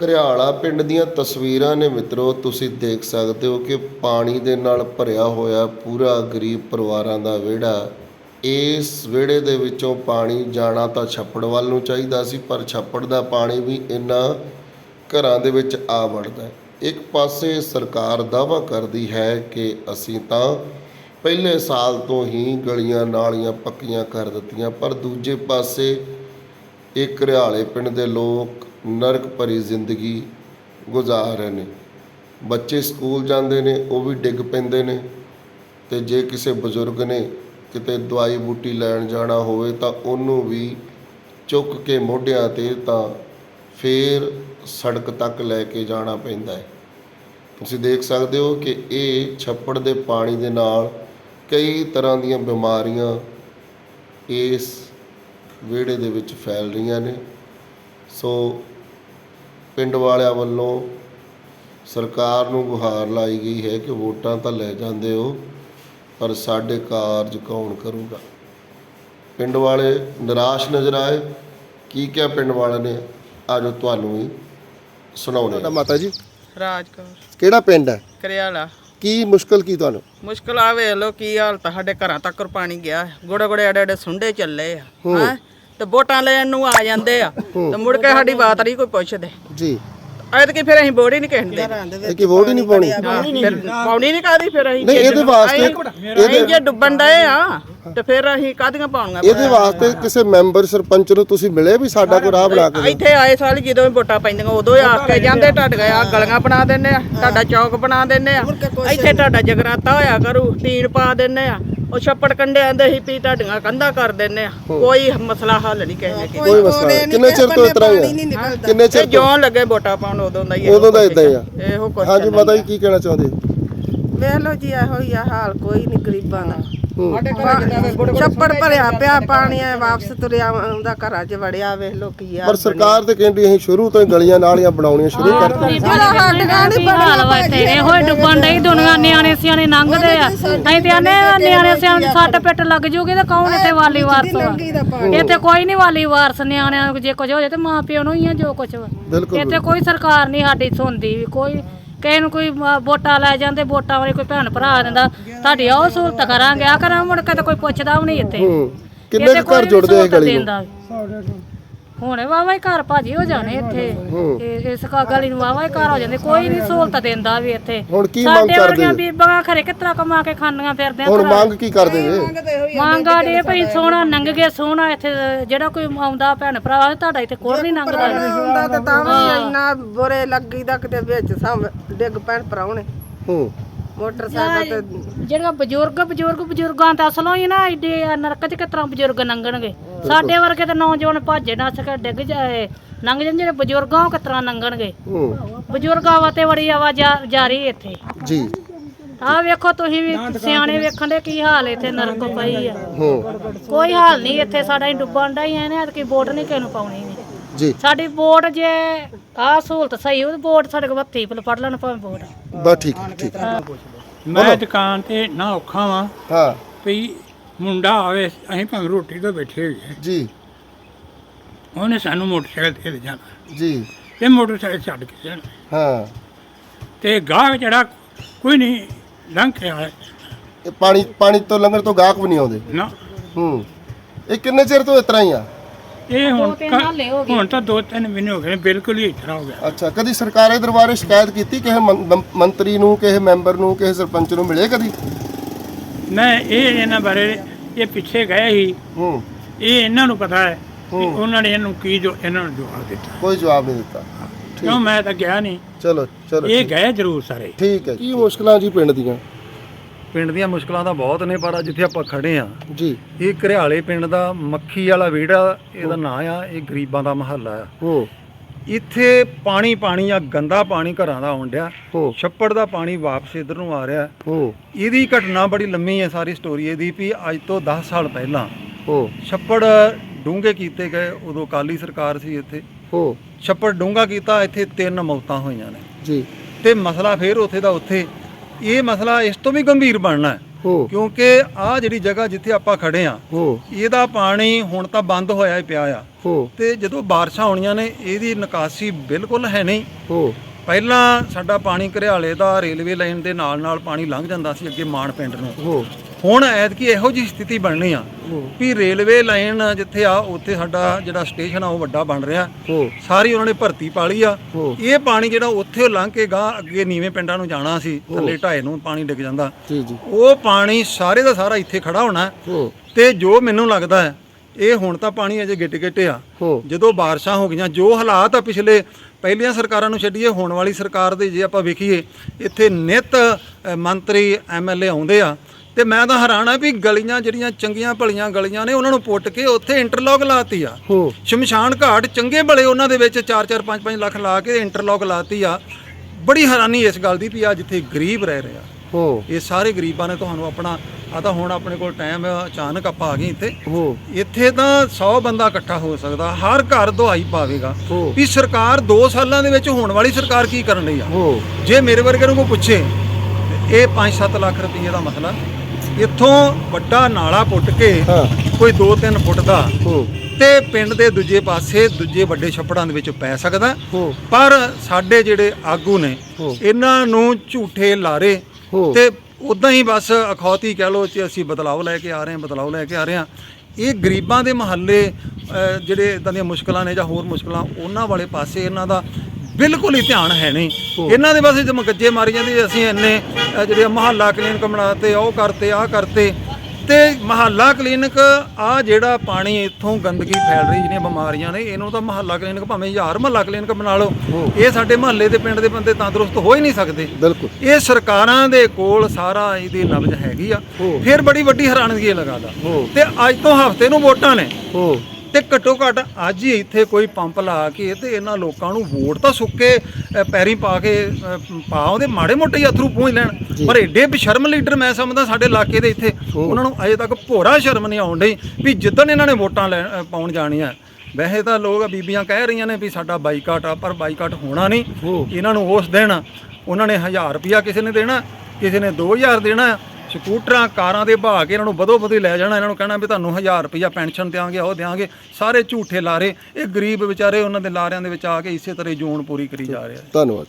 ਘਰਿਆਲਾ ਪਿੰਡ ਦੀਆਂ ਤਸਵੀਰਾਂ ਨੇ ਮਿੱਤਰੋ, ਤੁਸੀਂ ਦੇਖ ਸਕਦੇ ਹੋ ਕਿ ਪਾਣੀ ਦੇ ਨਾਲ ਭਰਿਆ ਹੋਇਆ ਪੂਰਾ ਗਰੀਬ ਪਰਿਵਾਰਾਂ ਦਾ ਵਿਹੜਾ। ਇਸ ਵਿਹੜੇ ਦੇ ਵਿੱਚੋਂ ਪਾਣੀ ਜਾਣਾ ਤਾਂ ਛੱਪੜ ਵੱਲ ਨੂੰ ਚਾਹੀਦਾ ਸੀ, ਪਰ ਛੱਪੜ ਦਾ ਪਾਣੀ ਵੀ ਇੰਨਾ ਘਰਾਂ ਦੇ ਵਿੱਚ ਆ ਵੜਦਾ ਹੈ। ਇੱਕ ਪਾਸੇ ਸਰਕਾਰ ਦਾਅਵਾ ਕਰਦੀ ਹੈ ਕਿ ਅਸੀਂ ਤਾਂ ਪਹਿਲੇ ਸਾਲ ਤੋਂ ਹੀ ਗਲੀਆਂ ਨਾਲੀਆਂ ਪੱਕੀਆਂ ਕਰ ਦਿੱਤੀਆਂ, ਪਰ ਦੂਜੇ ਪਾਸੇ ਇਹ ਘਰਿਆਲੇ ਪਿੰਡ ਦੇ ਲੋਕ ਨਰਕ ਭਰੀ ਜ਼ਿੰਦਗੀ ਗੁਜ਼ਾਰ ਰਹੇ ਨੇ। ਬੱਚੇ ਸਕੂਲ ਜਾਂਦੇ ਨੇ, ਉਹ ਵੀ ਡਿੱਗ ਪੈਂਦੇ ਨੇ। ਤੇ ਜੇ ਕਿਸੇ ਬਜ਼ੁਰਗ ਨੇ ਕਿਤੇ ਦਵਾਈ ਬੂਟੀ ਲੈਣ ਜਾਣਾ ਹੋਵੇ ਤਾਂ ਉਹਨੂੰ ਵੀ ਚੁੱਕ ਕੇ ਮੋਢਿਆਂ ਤੇ ਤਾਂ ਫੇਰ ਸੜਕ ਤੱਕ ਲੈ ਕੇ ਜਾਣਾ ਪੈਂਦਾ ਹੈ। ਤੁਸੀਂ ਦੇਖ ਸਕਦੇ ਹੋ ਕਿ ਇਹ ਛੱਪੜ ਦੇ ਪਾਣੀ ਦੇ ਨਾਲ ਕਈ ਤਰ੍ਹਾਂ ਦੀਆਂ ਬਿਮਾਰੀਆਂ ਇਸ ਵਿਹੜੇ ਦੇ ਵਿੱਚ ਫੈਲ ਰਹੀਆਂ ਨੇ। ਸੋ ਪਿੰਡ ਵਾਲਿਆਂ ਵੱਲੋਂ ਸਰਕਾਰ ਨੂੰ ਗੁਹਾਰ ਲਾਈ ਗਈ ਹੈ ਕਿ ਵੋਟਾਂ ਤਾਂ ਲੈ ਜਾਂਦੇ ਹੋ ਪਰ ਸਾਡੇ ਕਾਰਜ ਕੌਣ ਕਰੂਗਾ? ਪਿੰਡ ਵਾਲੇ ਨਿਰਾਸ਼ ਨਜ਼ਰ ਆਏ। ਕੀ ਕਿਹਾ ਪਿੰਡ ਵਾਲਿਆਂ ਨੇ? ਆਜੋ ਤੁਹਾਨੂੰ ਵੀ ਸੁਣਾਉਂਦੇ ਤੁਹਾਡਾ ਹਾਂ। ਮਾਤਾ ਜੀ? ਰਾਜ ਕੌਰ। ਕਿਹੜਾ ਪਿੰਡ ਹੈ? ਕਰਿਆਲਾ। ਕੀ ਮੁਸ਼ਕਲ ਕੀ ਤੁਹਾਨੂੰ? ਮੁਸ਼ਕਲ ਆ ਵੇਖ ਲੋ ਕੀ ਹਾਲਤ ਆ, ਸਾਡੇ ਘਰਾਂ ਤੱਕ ਪਾਣੀ ਗਿਆ। ਗੋੜੇ ਗੋੜੇ ਐਡੇ ਐਡੇ ਸੁੰਡੇ ਚੱਲੇ ਆ। ਹੈਂ? ਤੇ ਵੋਟਾਂ ਲੈਣ ਨੂੰ ਆ ਜਾਂਦੇ ਆ। ਤੇ ਮੁੜ ਕੇ ਸਾਡੀ ਬਾਤ ਨਹੀਂ ਕੋਈ ਪੁੱਛਦੇ। ਜੀ। ਐਤਕੀ ਫਿਰ ਅਸੀਂ ਵੋਟ ਹੀ ਨਹੀਂ ਕਹਿੰਦੇ ਇਹ ਕੀ ਵੋਟ ਹੀ ਨਹੀਂ ਪਾਉਣੀ। ਫਿਰ ਪਾਉਣੀ ਨਹੀਂ ਕਾਦੀ ਫਿਰ ਅਸੀਂ ਨਹੀਂ ਇਹਦੇ ਵਾਸਤੇ ਅਸੀਂ- ਅਸੀਂ ਜੇ ਡੁੱਬਣ ਡਏ ਆ ਤੇ ਫਿਰ ਅਸੀਂ ਕਾਦੀਆਂ ਪਾਉਣੀਆਂ ਇਹਦੇ ਵਾਸਤੇ ਕਿਸੇ ਮੈਂਬਰ ਸਰਪੰਚ ਨੂੰ ਤੁਸੀਂ ਮਿਲੇ ਵੀ ਸਾਡਾ ਕੋਈ ਰਾਹ ਬਣਾ ਕੇ ਦਿਓ। ਇੱਥੇ ਆਏ ਸਾਲ ਜਦੋਂ ਵੀ ਵੋਟਾਂ ਪੈਂਦੀਆਂ ਉਦੋਂ ਹੀ ਆ ਕੇ ਜਾਂਦੇ ਤੁਹਾਡੀਆਂ ਆ ਗਲੀਆਂ ਬਣਾ ਦਿੰਦੇ ਆ ਤੁਹਾਡਾ ਚੌਕ ਬਣਾ ਦਿੰਦੇ ਆ। ਇੱਥੇ ਤੁਹਾਡਾ ਜਗਰਾਤਾ ਹੋਇਆ ਕਰੂ ਟੀਨ ਪਾ ਦਿੰਦੇ ਆ। ਉਹ ਛੱਪੜ ਕੰਡੇ ਆਂਦੇ ਸੀ ਵੀ ਤੁਹਾਡੀਆਂ ਕੰਧਾਂ ਕਰ ਦਿੰਦੇ ਆ। ਕੋਈ ਮਸਲਾ ਹੱਲ ਨਹੀਂ ਕਿਸੇ ਨੇ ਕੀਤਾ। ਕੋਈ ਮਸਲਾ ਨਹੀਂ ਕਿੰਨੇ ਚਿਰ ਤੋਂ ਇਸ ਤਰ੍ਹਾਂ ਹੀ ਆ? ਕਿੰਨੇ ਇਹ ਚਿਰ ਤੋਂ? ਜਿਉਂ ਲੱਗੇ ਵੋਟਾਂ ਪਾਉਣ ਉਦੋਂ ਦਾ ਹੀ ਇਹੋ ਉਦੋਂ ਦਾ ਕੁਛ ਇਦਾਂ ਹੀ ਆ। ਇਹੋ ਕੁਛ ਹਾਂਜੀ ਮਾਤਾ ਜੀ ਕੀ ਕਹਿਣਾ ਚਾਹੁੰਦੇ? ਵੇਖ ਲਓ ਜੀ ਇਹੋ ਹੀ ਆ ਹਾਲ ਕੋਈ ਨਹੀਂ ਗਰੀਬਾਂ ਦਾ। ਹੂੰ ਸਾਡੇ ਘਰੇ ਜਿੰਨਾ ਗੋੜੇ ਛੱਪੜ ਭਰਿਆ ਪਿਆ ਪਾਣੀ ਐ ਵਾਪਸ ਤੁਰਿਆ ਆਉਂਦਾ ਘਰਾਂ 'ਚ ਵੜਿਆ ਵੇਖ ਲੋ ਕੀ ਆ ਪਰ ਸਰਕਾਰ ਤੇ ਕਹਿੰਦੀ ਅਸੀਂ ਸ਼ੁਰੂ ਤੋਂ ਹੀ ਗਲੀਆਂ ਨਾਲੀਆਂ ਬਣਾਉਣੀਆਂ ਸ਼ੁਰੂ ਕਰਤੀਆਂ। ਜਿਹੜਾ ਸਾਡੀਆਂ ਨਹੀਂ ਹਾਲ ਵਾ ਇੱਥੇ ਇਹੋ ਹੀ ਡੁੱਬਣ ਡਈ ਦੁਨੀਆ ਨਿਆਣੇ ਸਿਆਣੇ ਲੰਘਦੇ ਆ। ਅਸੀਂ ਤੇ ਆਨੇ ਨਿਆਣੇ ਸਿਆਣੇ ਨੂੰ ਸੱਟ ਪਿੱਟ ਲੱਗ ਜੂਗੀ ਤੇ ਕੌਣ ਇੱਥੇ ਵਾਲੀ ਵਾਰਸ ਵਾ ਇੱਥੇ ਕੋਈ ਨਹੀਂ ਵਾਲੀ ਵਾਰਸ ਨਿਆਣਿਆਂ ਨੂੰ ਜੇ ਕੁਝ ਹੋ ਜਾਏ ਤੇ ਮਾਂ ਪਿਓ ਨੂੰ ਹੀ ਆ ਜੋ ਕੁਝ ਵਾ। ਬਿਲਕੁਲ ਇੱਥੇ ਕੋਈ ਸਰਕਾਰ ਨਹੀਂ ਸਾਡੀ ਸੁਣਦੀ ਵੀ ਕੋਈ ਕਿਸੇ ਨੂੰ ਕੋਈ ਅਹ, ਵੋਟਾਂ ਲੈ ਜਾਂਦੇ ਵੋਟਾਂ ਵਾਲੇ ਕੋਈ ਭੈਣ ਭਰਾ ਦਿੰਦਾ ਤੁਹਾਡੀ ਉਹ ਸਹੂਲਤ ਕਰਾਂਗੇ। ਆ ਕਰਾਂ ਮੁੜ ਕੇ ਤਾਂ ਕੋਈ ਪੁੱਛਦਾ ਵੀ ਨਹੀਂ ਇੱਥੇ। ਹੂੰ। ਕਿੰਨੇ ਇੱਥੇ ਕੁ ਕੋਈ ਘਰ ਜੁੜਦੇ ਆ ਸਹੂਲਤ ਗਲੀ ਨੂੰ। ਹੁਣ ਵਾਵਾ ਹੀ ਘਰ ਭਾਜੀ ਹੋ ਜਾਣੇ ਇੱਥੇ। ਇਹ- ਇਸ ਕਾ ਗਲੀ ਨੂੰ ਵਾਵਾ ਹੀ ਘਰ ਹੋ ਜਾਂਦੇ ਕੋਈ ਨਹੀਂ ਸਹੂਲਤ ਦਿੰਦਾ ਵੀ ਇੱਥੇ। ਹੁਣ ਕੀ ਮੰਗ ਸਾਡੇ ਕਰਦੇ? ਵਰਗੀਆਂ? ਬੀਬੀਆਂ ਖਰੇ ਕਿਤਰਾ ਕਮਾ ਕੇ ਖਾਂਦੀਆਂ ਫਿਰਦੇ ਹੁਣ ਮੰਗ ਕੀ ਕਰਦੇ ਜੇ? ਮੰਗਾ ਦੇ ਭਈ ਸੋਹਣਾ ਨੰਗ ਗਿਆ ਸੋਹਣਾ ਇੱਥੇ ਜਿਹੜਾ ਕੋਈ ਆਉਂਦਾ ਭੈਣ ਭਰਾ ਤੁਹਾਡਾ ਇੱਥੇ ਕੋਲ ਨਹੀਂ ਲੰਘਦਾ ਹੁੰਦਾ ਤੇ ਤਾਂ ਵੀ ਇੰਨਾ ਬੁਰੇ ਲੱਗੀਦਾ ਕਿਤੇ ਵਿੱਚ ਸਭ ਡਿੱਗ ਪੈਣ ਪਰਾਉਣੇ ਹੂੰ। ਮੋਟਰਸਾਈਕਲ ਤੇ ਜਿਹੜਾ ਬਜ਼ੁਰਗ ਬਜ਼ੁਰਗ ਬਜ਼ੁਰਗਾਂ ਦਾ ਅਸਲੋਂ ਹੀ ਨਾ ਏਡੇ ਨਰਕ ਚ ਕਿਤਰਾ ਬਜ਼ੁਰਗ ਲੰਘਣਗੇ ਸਾਡੇ ਵਰਗੇ ਤਾਂ ਨੌਜਵਾਨ ਭੱਜੇ ਨੱਸ ਕੇ ਡਿੱਗ ਜਾਏ ਲੰਘ ਜਾਂਦੇ ਜਿਹੜੇ ਬਜ਼ੁਰਗਾਂ ਉਹ ਕਿਤਰਾ ਲੰਘਣਗੇ? ਹੂੰ। ਬਜ਼ੁਰਗਾਂ ਵਾਤੇ ਬੜੀ ਆਵਾਜ਼ ਜਾਰੀ ਇੱਥੇ। ਜੀ। ਆਹ ਵੇਖੋ ਤੁਸੀਂ ਵੀ ਸਿਆਣੇ ਵੇਖਣ ਦੇ ਕੀ ਹਾਲ ਇੱਥੇ ਨਰਕ ਪਈ ਆ। ਹੂੰ। ਕੋਈ ਹਾਲ ਨਹੀਂ ਇੱਥੇ ਸਾਡਾ ਹੀ ਡੁੱਬਣ ਦਾ ਹੀ ਐ ਨੇ ਕਿ ਵੋਟ ਨਹੀਂ ਕਿਸੇ ਨੂੰ ਪਾਉਣੀ ਨਹੀਂ ਜੀ। ਸਾਡੀ ਵੋਟ ਜੇ ਆਹ ਸਹੂਲਤ ਸਹੀ ਉਹ ਵੋਟ ਸਾਡੇ ਕੋਲ ਹੱਥੀ ਫੜ ਲੈਣ ਭਾਵੇਂ ਵੋਟ। ਬਸ ਠੀਕ ਠੀਕ। ਮੈਂ ਦੁਕਾਨ ਤੇ ਨਾ ਔਖਾ ਵਾਂ ਹਾਂ। ਵੀ ਮੁੰਡਾ ਆਵੇ ਅਸੀਂ ਭਾਵੇਂ ਰੋਟੀ ਤੋਂ ਬੈਠੇ ਹੋਈਏ। ਜੀ। ਉਹਨੇ ਸਾਨੂੰ ਮੋਟਰਸਾਈਕਲ ਤੇ ਲੈ ਜਾਣਾ। ਜੀ। ਤੇ ਮੋਟਰਸਾਈਕਲ ਛੱਡ ਕੇ ਜਾਣਾ। ਹਾਂ। ਤੇ ਗਾਹ ਜਿਹੜਾ ਕੋਈ ਨਹੀਂ ਲੰਘ ਕੇ ਇਹ ਪਾਣੀ ਪਾਣੀ ਤੋਂ ਲੰਘਣ ਤੋਂ ਗਾਹਕ ਵੀ ਨਹੀਂ ਆਉਂਦੇ। ਨਾ। ਹੂੰ। ਇਹ ਕਿੰਨੇ ਚਿਰ ਤੋਂ ਇਸ ਤਰ੍ਹਾਂ ਹੀ ਆ? ਇਹ ਹੁਣ ਕ-। ਹੁਣ ਤਾਂ ਦੋ ਤਿੰਨ ਮਹੀਨੇ ਹੋ ਗਏ ਨੇ, ਬਿਲਕੁਲ ਹੀ ਇਸ ਤਰ੍ਹਾਂ ਹੋ ਗਿਆ। ਅੱਛਾ ਕਦੀ ਸਰਕਾਰੀ ਦਰਬਾਰੇ ਸ਼ਿਕਾਇਤ ਕੀਤੀ? ਕਿਸੇ ਮੰ- ਮੰ- ਮੰਤਰੀ ਨੂੰ ਕਿਸੇ ਮੈਂਬਰ ਨੂੰ ਕਿਸੇ ਸਰਪੰਚ ਨੂੰ ਮਿਲੇ ਕਦੀ? ਮੈਂ ਇਹ ਇਹਨਾਂ ਬਾਰੇ ਇਹ ਪਿੱਛੇ ਗਏ ਸੀ। ਹੂੰ। ਇਹ ਇਹਨਾਂ ਨੂੰ ਪਤਾ ਹੈ ਕਿ ਉਹਨਾਂ ਨੇ ਇਹਨੂੰ ਕੀ ਜੋ ਇਹਨਾਂ ਨੂੰ ਜਵਾਬ ਦਿੱਤਾ। ਕੋਈ ਜਵਾਬ ਨਹੀਂ ਦਿੱਤਾ। ਕਿਉਂ ਮੈਂ ਤਾਂ ਗਿਆ ਨਹੀਂ। ਚਲੋ ਚਲੋ ਇਹ ਗਏ ਜ਼ਰੂਰ ਸਾਰੇ। ਠੀਕ ਹੈ ਕੀ ਮੁਸ਼ਕਲਾਂ ਜੀ ਪਿੰਡ ਦੀਆਂ? ਪਿੰਡ ਦੀਆਂ ਮੁਸ਼ਕਲਾਂ ਤਾਂ ਬਹੁਤ ਨੇ ਪਰ ਜਿੱਥੇ ਆਪਾਂ ਖੜੇ ਆ ਜੀ। ਇਹ ਘਰਿਆਲੇ ਪਿੰਡ ਦਾ ਮੱਖੀ ਵਾਲਾ ਵਿਹੜਾ ਇਹਦਾ ਨਾਂ ਆ ਇਹ ਗਰੀਬਾਂ ਦਾ ਮਹੱਲਾ ਆ। ਹੂੰ। ਇੱਥੇ ਪਾਣੀ ਪਾਣੀ ਆ ਗੰਦਾ ਪਾਣੀ ਘਰਾਂ ਦਾ ਆਉਣ ਡਿਆ। ਹੂੰ। ਛੱਪੜ ਦਾ ਪਾਣੀ ਵਾਪਸ ਇਧਰ ਨੂੰ ਆ ਰਿਹਾ। ਹੂੰ। ਇਹਦੀ ਘਟਨਾ ਬੜੀ ਲੰਮੀ ਹੈ ਸਾਰੀ ਸਟੋਰੀ ਇਹਦੀ ਵੀ ਅੱਜ ਤੋਂ 10 ਸਾਲ ਪਹਿਲਾਂ। ਹੂੰ। ਛੱਪੜ ਡੂੰਘੇ ਕੀਤੇ ਗਏ ਉਦੋਂ ਕਾਲੀ ਸਰਕਾਰ ਸੀ ਇੱਥੇ। ਹੂੰ। ਛੱਪੜ ਡੂੰਘਾ ਕੀਤਾ ਇੱਥੇ ਤਿੰਨ ਮੌਤਾਂ ਹੋਈਆਂ ਨੇ। ਜੀ। ਤੇ ਮਸਲਾ ਫੇਰ ਉੱਥੇ ਦਾ ਉੱਥੇ। ਇਹ ਮਸਲਾ ਇਸ ਤੋਂ ਵੀ ਗੰਭੀਰ ਬਣਨਾ ਹੈ ਹੂੰ। ਕਿਉਂਕਿ ਆ ਜਿਹੜੀ ਜਗ੍ਹਾ ਜਿੱਥੇ ਆਪਾਂ ਖੜੇ ਆ ਇਹਦਾ ਪਾਣੀ ਹੁਣ ਤਾਂ ਬੰਦ ਹੋਇਆ ਹੀ ਪਿਆ ਆ। ਤੇ ਜਦੋਂ ਬਾਰਿਸ਼ਾਂ ਆਉਣੀਆਂ ਨੇ ਇਹਦੀ ਨਿਕਾਸੀ ਬਿਲਕੁਲ ਹੈ ਨਹੀਂ। ਪਹਿਲਾਂ ਸਾਡਾ ਪਾਣੀ ਘਰਿਆਲੇ ਦਾ ਰੇਲਵੇ ਲਾਈਨ ਦੇ ਨਾਲ ਨਾਲ ਪਾਣੀ ਲੰਘ ਜਾਂਦਾ ਸੀ ਅੱਗੇ ਮਾਨ ਪਿੰਡ ਨੂੰ। ਹੁਣ ਐਤਕੀ ਇਹੋ ਜਿਹੀ ਸਥਿਤੀ ਬਣਨੀ ਆ ਵੀ ਰੇਲਵੇ ਲਾਈਨ ਜਿੱਥੇ ਆ ਉੱਥੇ ਸਾਡਾ ਜਿਹੜਾ ਸਟੇਸ਼ਨ ਆ ਉਹ ਵੱਡਾ ਬਣ ਰਿਹਾ। ਸਾਰੀ ਉਹਨਾਂ ਨੇ ਭਰਤੀ ਪਾਲੀ ਆ। ਇਹ ਪਾਣੀ ਜਿਹੜਾ ਉੱਥੇ ਲੰਘ ਕੇ ਗਾਂ ਅੱਗੇ ਨੀਵੇਂ ਪਿੰਡਾਂ ਨੂੰ ਜਾਣਾ ਸੀ ਥੱਲੇ ਢਾਏ ਨੂੰ ਪਾਣੀ ਡਿੱਗ ਜਾਂਦਾ। ਜੀ ਜੀ। ਉਹ ਪਾਣੀ ਸਾਰੇ ਦਾ ਸਾਰਾ ਇੱਥੇ ਖੜਾ ਹੋਣਾ। ਤੇ ਜੋ ਮੈਨੂੰ ਲੱਗਦਾ ਹੈ ਇਹ ਹੁਣ ਤਾਂ ਪਾਣੀ ਅਜੇ ਗਿੱਟ ਗਿੱਟੇ ਆ ਜਦੋਂ ਬਾਰਿਸ਼ਾਂ ਹੋ ਗਈਆਂ ਜੋ ਹਾਲਾਤ ਆ ਪਿਛਲੇ ਪਹਿਲੀਆਂ ਸਰਕਾਰਾਂ ਨੂੰ ਛੱਡੀਏ ਹੁਣ ਵਾਲੀ ਸਰਕਾਰ ਦੇ ਜੇ ਆਪਾਂ ਵੇਖੀਏ ਇੱਥੇ ਨਿਤ ਮੰਤਰੀ ਐਮਐਲਏ ਆਉਂਦੇ ਆ। ਤੇ ਮੈਂ ਤਾਂ ਹੈਰਾਨ ਆ ਵੀ ਗਲੀਆਂ ਜਿਹੜੀਆਂ ਚੰਗੀਆਂ ਭਲੀਆਂ ਗਲੀਆਂ ਨੇ ਉਹਨਾਂ ਨੂੰ ਪੁੱਟ ਕੇ ਉੱਥੇ ਇੰਟਰਲੌਕ ਲਾਤੀ ਆ। ਹੂੰ। ਸ਼ਮਸ਼ਾਨ ਘਾਟ ਚੰਗੇ ਭਲੇ ਉਹਨਾਂ ਦੇ ਵਿੱਚ 4-4 5-5 ਲੱਖ ਲਾ ਕੇ ਇੰਟਰਲੌਕ ਲਾਤੀ ਆ। ਬੜੀ ਹੈਰਾਨੀ ਇਸ ਗੱਲ ਦੀ ਵੀ ਆ ਜਿੱਥੇ ਗਰੀਬ ਰਹਿ ਰਿਹਾ। ਹੂੰ। ਇਹ ਸਾਰੇ ਗਰੀਬਾਂ ਨੇ ਤੁਹਾਨੂੰ ਆਪਣਾ ਆ ਤਾਂ ਹੁਣ ਆਪਣੇ ਕੋਲ ਟਾਈਮ ਹੈ ਅਚਾਨਕ ਆਪਾਂ ਆ ਗਏ ਇੱਥੇ। ਹੂੰ। ਇੱਥੇ ਤਾਂ 100 ਬੰਦਾ ਇਕੱਠਾ ਹੋ ਸਕਦਾ ਹਰ ਘਰ ਦਵਾਈ ਪਾਵੇਗਾ। ਵੀ ਸਰਕਾਰ 2 ਸਾਲਾਂ ਦੇ ਵਿੱਚ ਹੋਣ ਵਾਲੀ ਸਰਕਾਰ ਕੀ ਕਰਨ ਲਈ ਆ? ਹੂੰ। ਜੇ ਮੇਰੇ ਵਰਗੇ ਨੂੰ ਕੋਈ ਪੁੱਛੇ ਇਹ 5-7 ਲੱਖ ਰੁਪਏ ਦਾ ਮਸਲਾ ਇੱਥੋਂ ਵੱਡਾ ਨਾਲਾ ਪੁੱਟ ਕੇ ਹਾਂ। ਕੋਈ 2-3 ਫੁੱਟ ਦਾ ਹੂੰ ਤੇ ਪਿੰਡ ਦੇ ਦੂਜੇ ਪਾਸੇ ਦੂਜੇ ਵੱਡੇ ਛੱਪੜਾਂ ਦੇ ਵਿੱਚ ਪੈ ਸਕਦਾ ਹੂੰ ਪਰ ਸਾਡੇ ਜਿਹੜੇ ਆਗੂ ਨੇ ਹੂੰ। ਇਹਨਾਂ ਨੂੰ ਝੂਠੇ ਲਾਰੇ ਹੂੰ। ਤੇ ਉਦਾਂ ਹੀ ਬਸ ਅਖੌਤੀ ਕਹਿ ਲੋ ਕਿ ਅਸੀਂ ਬਦਲਾਅ ਲੈ ਕੇ ਆ ਰਹੇ ਹਾਂ ਬਦਲਾਅ ਲੈ ਕੇ ਆ ਰਹੇ ਹਾਂ ਇਹ ਗਰੀਬਾਂ ਦੇ ਮਹੱਲੇ ਜਿਹੜੇ ਇਦਾਂ ਦੀਆਂ ਮੁਸ਼ਕਲਾਂ ਨੇ ਜਾਂ ਹੋਰ ਮੁਸ਼ਕਲਾਂ ਉਹਨਾਂ ਵਾਲੇ ਪਾਸੇ ਇਹਨਾਂ ਦਾ ਬਿਲਕੁਲ ਹੀ ਧਿਆਨ ਹੈ ਨਹੀਂ। ਇਹਨਾਂ ਦੇ ਪਾਸੇ ਜਮ ਗੱਜੇ ਮਾਰੀ ਜਾਂਦੇ ਅਸੀਂ ਇੰਨੇ ਜਿਹੜੇ ਮਹੱਲਾ ਕਲੀਨਿਕ ਬਣਾਤੇ ਉਹ ਕਰਤੇ ਆਹ ਕਰਤੇ। ਤੇ ਮਹੱਲਾ ਕਲੀਨਿਕ ਆ ਜਿਹੜਾ ਪਾਣੀ ਇੱਥੋਂ ਗੰਦਗੀ ਫੈਲ ਰਹੀ ਜਿਹੜੀਆਂ ਬਿਮਾਰੀਆਂ ਨੇ ਇਹਨੂੰ ਤਾਂ ਮਹੱਲਾ ਕਲੀਨਿਕ ਭਾਵੇਂ ਹਜ਼ਾਰ ਮਹੱਲਾ ਕਲੀਨਿਕ ਬਣਾ ਲਓ। ਇਹ ਸਾਡੇ ਮਹੱਲੇ ਦੇ ਪਿੰਡ ਦੇ ਬੰਦੇ ਤੰਦਰੁਸਤ ਹੋ ਹੀ ਨਹੀਂ ਸਕਦੇ। ਬਿਲਕੁਲ। ਇਹ ਸਰਕਾਰਾਂ ਦੇ ਕੋਲ ਸਾਰਾ ਇਹਦੀ ਨਬਜ਼ ਹੈਗੀ ਆ। ਫਿਰ ਬੜੀ ਵੱਡੀ ਹੈਰਾਨਗੀ ਇਹ ਲਗਾਦਾ ਹੂੰ। ਤੇ ਅੱਜ ਤੋਂ ਹਫ਼ਤੇ ਨੂੰ ਵੋਟਾਂ ਨੇ। ਤੇ ਘੱਟੋ ਘੱਟ ਅੱਜ ਹੀ ਇੱਥੇ ਕੋਈ ਪੰਪ ਲਾ ਕੇ ਤੇ ਇਹਨਾਂ ਲੋਕਾਂ ਨੂੰ ਵੋਟ ਤਾਂ ਸੁੱਕੇ ਪੈਰੀ ਪਾ ਕੇ ਪਾ ਉਹਦੇ ਮਾੜੇ ਮੋਟੇ ਅਥਰੂ ਪਹੁੰਚ ਲੈਣ। ਪਰ ਏਡੇ ਬਸ਼ਰਮ ਲੀਡਰ ਮੈਂ ਸਮਝਦਾ ਸਾਡੇ ਇਲਾਕੇ ਦੇ ਇੱਥੇ ਉਹਨਾਂ ਨੂੰ ਅਜੇ ਤੱਕ ਭੋਰਾ ਸ਼ਰਮ ਨਹੀਂ ਆਉਣ ਡਈ ਵੀ ਜਿੱਦਣ ਇਹਨਾਂ ਨੇ ਵੋਟਾਂ ਅ, ਪਾਉਣ ਜਾਣੀਆਂ। ਵੈਸੇ ਤਾਂ ਲੋਕ ਬੀਬੀਆਂ ਕਹਿ ਰਹੀਆਂ ਨੇ ਵੀ ਸਾਡਾ ਬਾਈਕਾਟ ਆ ਪਰ ਬਾਈਕਾਟ ਹੋਣਾ ਨਹੀਂ। ਇਹਨਾਂ ਨੂੰ ਉਸ ਦਿਨ ਉਹਨਾਂ ਨੇ 1000 ਰੁਪਿਆ ਕਿਸੇ ਨੇ ਦੇਣਾ ਕਿਸੇ ਨੇ 2000 ਦੇਣਾ ਸਕੂਟਰਾਂ, ਕਾਰਾਂ ਦੇ ਭਾਅ ਕੇ ਇਹਨਾਂ ਨੂੰ ਵਧੋ ਬਦੀ ਲੈ ਜਾਣਾ, ਇਹਨਾਂ ਨੂੰ ਕਹਿਣਾ ਵੀ ਤੁਹਾਨੂੰ 1000 ਰੁਪਇਆ ਪੈਨਸ਼ਨ ਦਿਆਂਗੇ, ਉਹ ਦਿਆਂਗੇ। ਸਾਰੇ ਝੂਠੇ ਲਾਰੇ। ਇਹ ਗਰੀਬ ਵਿਚਾਰੇ ਉਹਨਾਂ ਦੇ ਲਾਰਿਆਂ ਦੇ ਵਿੱਚ ਆ ਕੇ ਇਸੇ ਤਰ੍ਹਾਂ ਹੀ ਜੂਨ ਪੂਰੀ ਕਰੀ ਜਾ ਰਹੇ ਆ। ਧੰਨਵਾਦ।